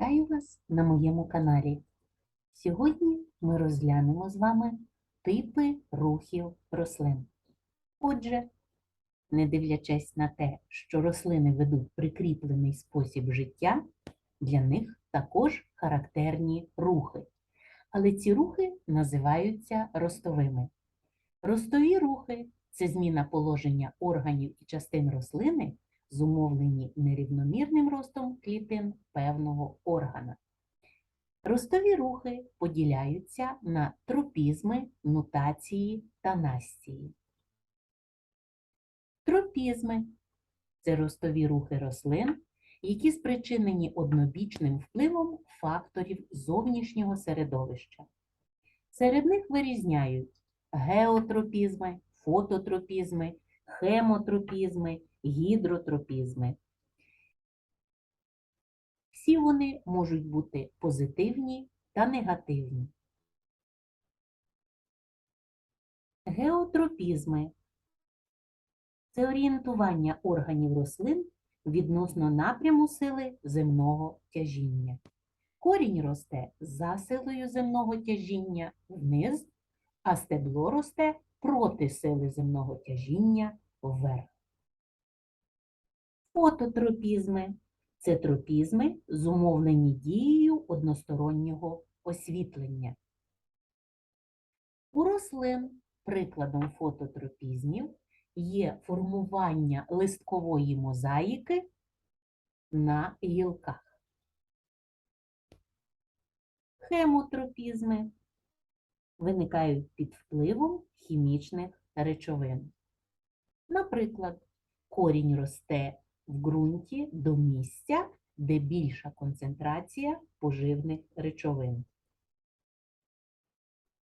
Вітаю вас на моєму каналі. Сьогодні ми розглянемо з вами типи рухів рослин. Отже, не дивлячись на те, що рослини ведуть прикріплений спосіб життя, для них також характерні рухи. Але ці рухи називаються ростовими. Ростові рухи це зміна положення органів і частин рослини зумовлені нерівномірним ростом клітин певного органа. Ростові рухи поділяються на тропізми, нутації та настії. Тропізми це ростові рухи рослин, які спричинені однобічним впливом факторів зовнішнього середовища. Серед них вирізняють геотропізми, фототропізми, хемотропізми, гідротропізми. Всі вони можуть бути позитивні та негативні. Геотропізми це орієнтування органів рослин відносно напряму сили земного тяжіння. Корінь росте за силою земного тяжіння вниз, а стебло росте проти сили земного тяжіння вверх. Фототропізми це тропізми, зумовлені дією одностороннього освітлення. У рослин прикладом фототропізмів є формування листкової мозаїки на гілках. Хемотропізми виникають під впливом хімічних речовин. Наприклад, корінь росте в ґрунті до місця, де більша концентрація поживних речовин.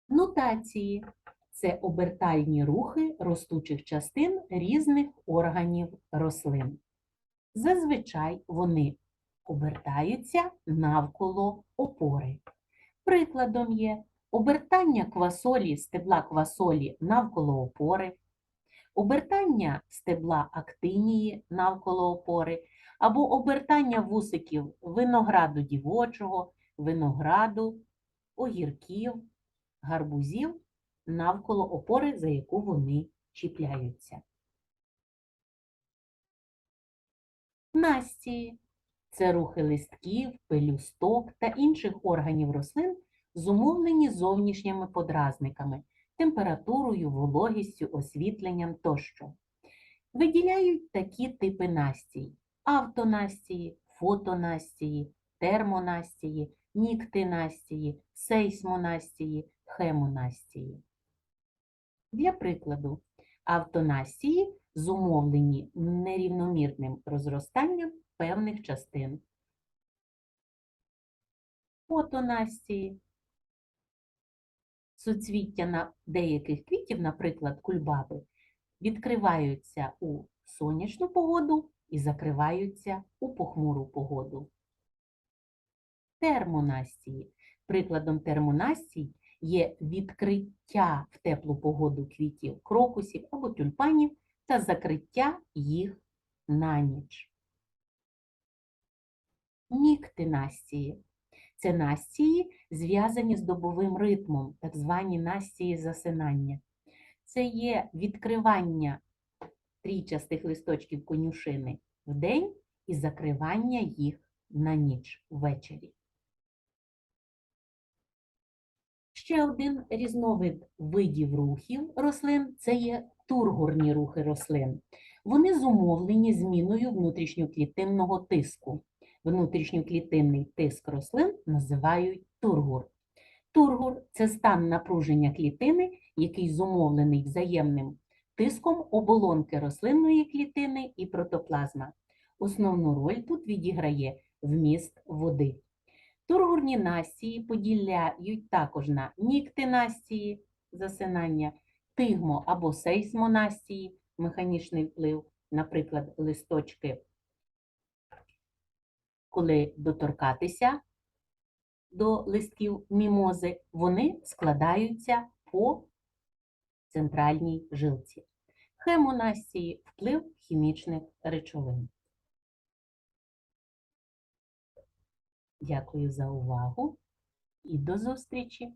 Нутації це обертальні рухи ростучих частин різних органів рослин. Зазвичай вони обертаються навколо опори. Прикладом є обертання квасолі стебла квасолі навколо опори, обертання стебла актинії навколо опори, або обертання вусиків винограду дівочого, винограду, огірків, гарбузів навколо опори, за яку вони чіпляються. Настії це рухи листків, пелюсток та інших органів рослин, зумовлені зовнішніми подразниками, температурою, вологістю, освітленням тощо. Виділяють такі типи настій: автонастії, фотонастії, термонастії, ніктинастії, сейсмонастії, хемонастії. Для прикладу, автонастії зумовлені нерівномірним розростанням певних частин. Фотонастії суцвіття на деяких квітів, наприклад, кульбаби, відкриваються у сонячну погоду і закриваються у похмуру погоду. Термонастії. Прикладом термонастій є відкриття в теплу погоду квітів крокусів або тюльпанів та закриття їх на ніч. Ніктинастії це настії, зв'язані з добовим ритмом, так звані настії засинання. Це є відкривання трійчастих листочків конюшини вдень і закривання їх на ніч ввечері. Ще один різновид видів рухів рослин це є тургорні рухи рослин. Вони зумовлені зміною внутрішньоклітинного тиску. Внутрішньоклітинний тиск рослин називають тургур. Тургур це стан напруження клітини, який зумовлений взаємним тиском оболонки рослинної клітини і протоплазма. Основну роль тут відіграє вміст води. Тургурні настії поділяють також на ніктинастії засинання, тигмо або сейсмонастії, механічний вплив, наприклад, листочки коли доторкатися до листків мімози, вони складаються по центральній жилці. Хемонастії вплив хімічних речовин. Дякую за увагу і до зустрічі!